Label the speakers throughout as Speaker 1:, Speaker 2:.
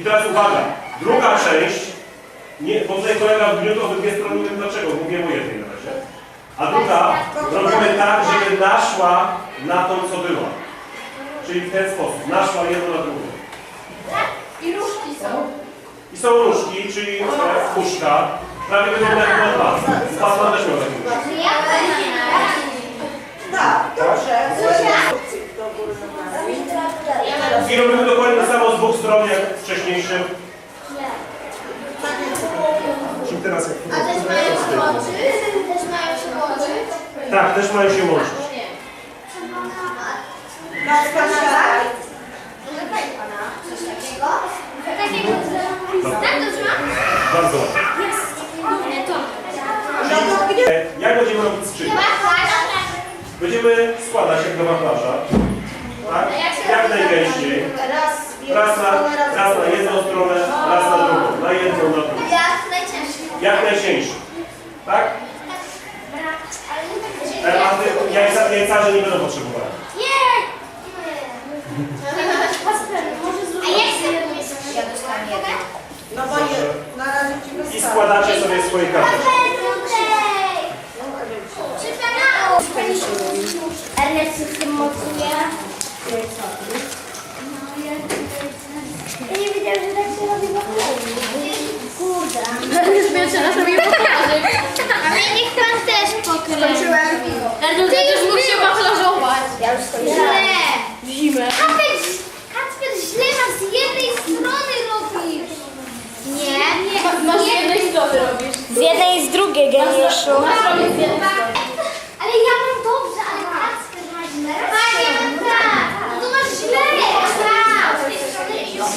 Speaker 1: I teraz uwaga, druga część, nie, bo tutaj kolega wgniótł obydwie strony, wiem dlaczego, mówię o jednej na razie. A druga, robimy tak, żeby naszła na tą, co była. Czyli w ten sposób, naszła jedno na drugie.
Speaker 2: I różki są.
Speaker 1: I są różki, czyli puszka. Prawie wygląda jak Batman. Batman też miał taki nóż.
Speaker 3: Tak, dobrze.
Speaker 1: I robimy dokładnie z stron jak wcześniejszym.
Speaker 4: Czyli teraz jak
Speaker 2: A też mają się łączyć? Też mają się łączyć?
Speaker 1: Tak, też mają się łączyć.
Speaker 3: Masz pan siadaj?
Speaker 2: Zapytaj pana coś takiego. Takiego, tak, dobrze mam?
Speaker 1: Bardzo ładnie.
Speaker 2: Nie.
Speaker 3: No
Speaker 1: Jak będziemy robić skrzynię? Będziemy składać jak do wachlarza. Tak? Jak najgęściej.
Speaker 3: Raz,
Speaker 1: Raz na, raz na jedną stronę, raz na drugą. Na jedną, na drugą.
Speaker 2: Jak najcięższy.
Speaker 1: Jak najcieńszy. Tak?
Speaker 2: Ale nie tak
Speaker 1: E, A ty, jajca, jajcarze nie będą potrzebowali.
Speaker 2: Nie! Może zrobić. A jak sobie Ja dostałem jeden.
Speaker 3: No bo nie, na razie ci
Speaker 1: I
Speaker 3: wystarczy.
Speaker 1: składacie sobie swoje karteczki.
Speaker 2: Ernest się z tym mocuje. Ja nie wiedziałam, że tak się robi w Kurde.
Speaker 5: Już pierwszy raz robię pokazy.
Speaker 2: A mnie niech pan też pokryje.
Speaker 5: Ernest też mógł się wachlarzować.
Speaker 2: Ja już skończyłem. Źle.
Speaker 5: W zimę.
Speaker 2: Kacper, Kacper źle masz z jednej strony robisz. Nie, nie.
Speaker 5: Masz z jednej strony robisz.
Speaker 6: Z jednej i z drugiej, geniuszu.
Speaker 5: Masz robić z jednej strony.
Speaker 2: Ale ja mam dobrze, ale Kacper ma źle. Panie, tak. No to masz źle. Tak.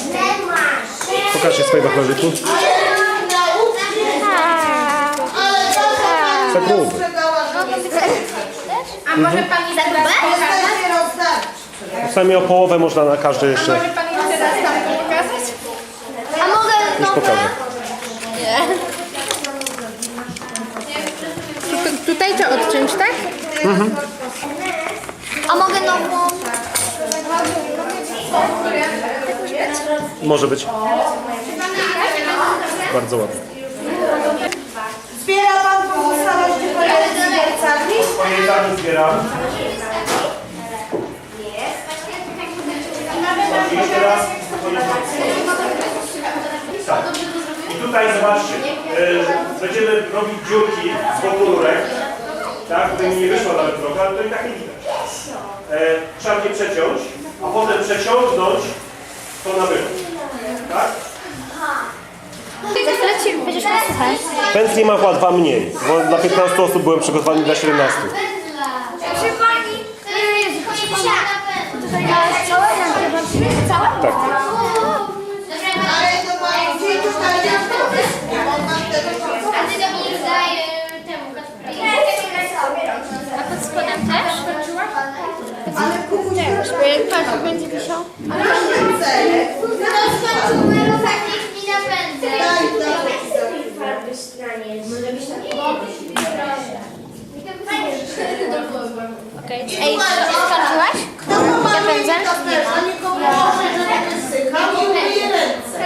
Speaker 2: Źle masz.
Speaker 4: Pokażcie swoje wachlarzyki. Za grube.
Speaker 3: Sprzedała, że nie
Speaker 5: A może pani teraz pokazać?
Speaker 3: Niestety rozdać.
Speaker 4: Czasami o połowę można na każdy jeszcze.
Speaker 5: Może pani tam pokazać?
Speaker 2: A mogę
Speaker 4: Już pokażę.
Speaker 5: Tutaj to odciąć, tak?
Speaker 2: A mogę nową?
Speaker 4: Może być. Bardzo ładnie.
Speaker 3: Zbiera pan pozostałości po jajcarni?
Speaker 1: Po jajcarni zbieram. I jeszcze raz. Tak. I tutaj zobaczcie, e, będziemy robić dziurki z boku rurek, tak, żeby mi nie wyszła nawet trochę, ale to i tak nie widać. E, trzeba je przeciąć, a potem przeciągnąć to na wychód. Tak?
Speaker 6: Będziesz nas słuchać?
Speaker 4: Pędzli ma chyba dwa mniej, bo dla 15 osób byłem przygotowany dla 17.
Speaker 2: Proszę pani, proszę?
Speaker 4: Tak.
Speaker 3: Tutaj jest
Speaker 2: A
Speaker 6: pod spodem też?
Speaker 3: Ale
Speaker 6: Patrz, będzie wisiał.
Speaker 3: Ale masz więcej.
Speaker 2: No skończymy rozaknieć mi napędzę.
Speaker 3: Daj, daj.
Speaker 6: Okej. Ej, skończyłaś?
Speaker 3: Kto ma
Speaker 6: pędzel?
Speaker 3: A nikomu nie może, że tak wysycha, bo umyje ręce.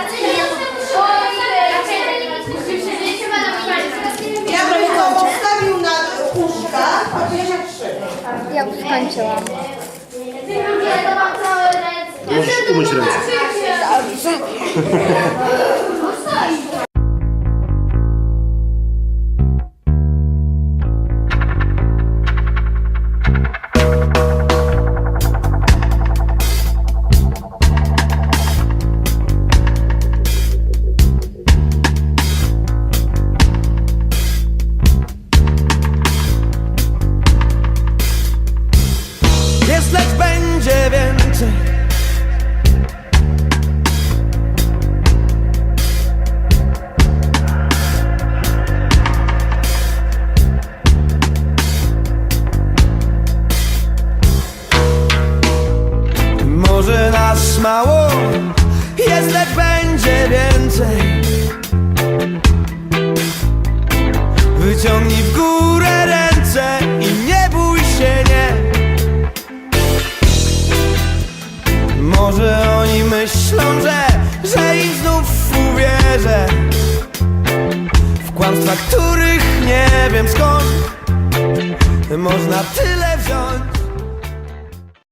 Speaker 3: Ja bym to postawił na uszka, ty się trzyma.
Speaker 6: Ja już skończyłam.
Speaker 4: Możesz umyć ręce.
Speaker 7: Jest, Mało, jest, lecz będzie więcej. Wyciągnij w górę ręce i nie bój się, nie. Może oni myślą, że, że im znów wierzę W kłamstwa, których nie wiem skąd Można tyle